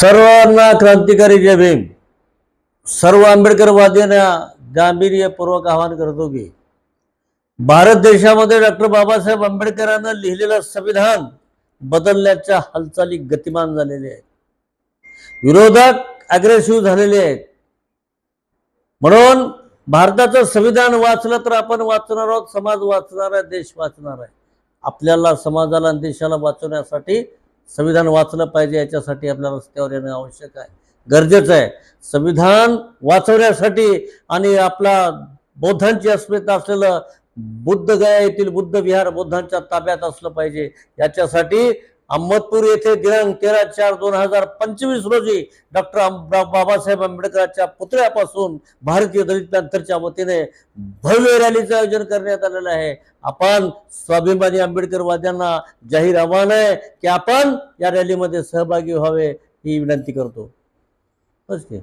सर्वांना क्रांतिकारी जय भीम. सर्व आंबेडकरवाद्यांना गांभीर्यपूर्वक आवाहन करतो की भारत देशामध्ये डॉक्टर बाबासाहेब आंबेडकरांना लिहिलेलं संविधान बदलण्याच्या हालचाली गतिमान झालेल्या आहेत. विरोधक अग्रेसिव्ह झालेले आहेत. म्हणून भारताचं संविधान वाचलं तर आपण वाचणार आहोत समाज वाचणार आहे देश वाचणार आहे. आपल्याला समाजाला आणि देशाला वाचवण्यासाठी संविधान वाचलं पाहिजे याच्यासाठी आपल्याला रस्त्यावर येणं आवश्यक आहे. गरजेचं आहे. संविधान वाचवण्यासाठी आणि आपला बौद्धांची अस्मिता असलेलं बुद्ध गया येथील बुद्ध विहार बौद्धांच्या ताब्यात असलं पाहिजे. याच्यासाठी अहमदपूर येथे दिनांक तेरा चार दोन हजार पंचवीस रोजी डॉक्टर बाबासाहेब आंबेडकरांच्या पुतळ्यापासून भारतीय दलित पॅंथरच्या वतीने भव्य रॅलीचं आयोजन करण्यात आलेलं आहे. आपण स्वाभिमानी आंबेडकरवाद्यांना जाहीर आव्हान आहे की आपण या रॅलीमध्ये सहभागी व्हावे ही विनंती करतो. बस की.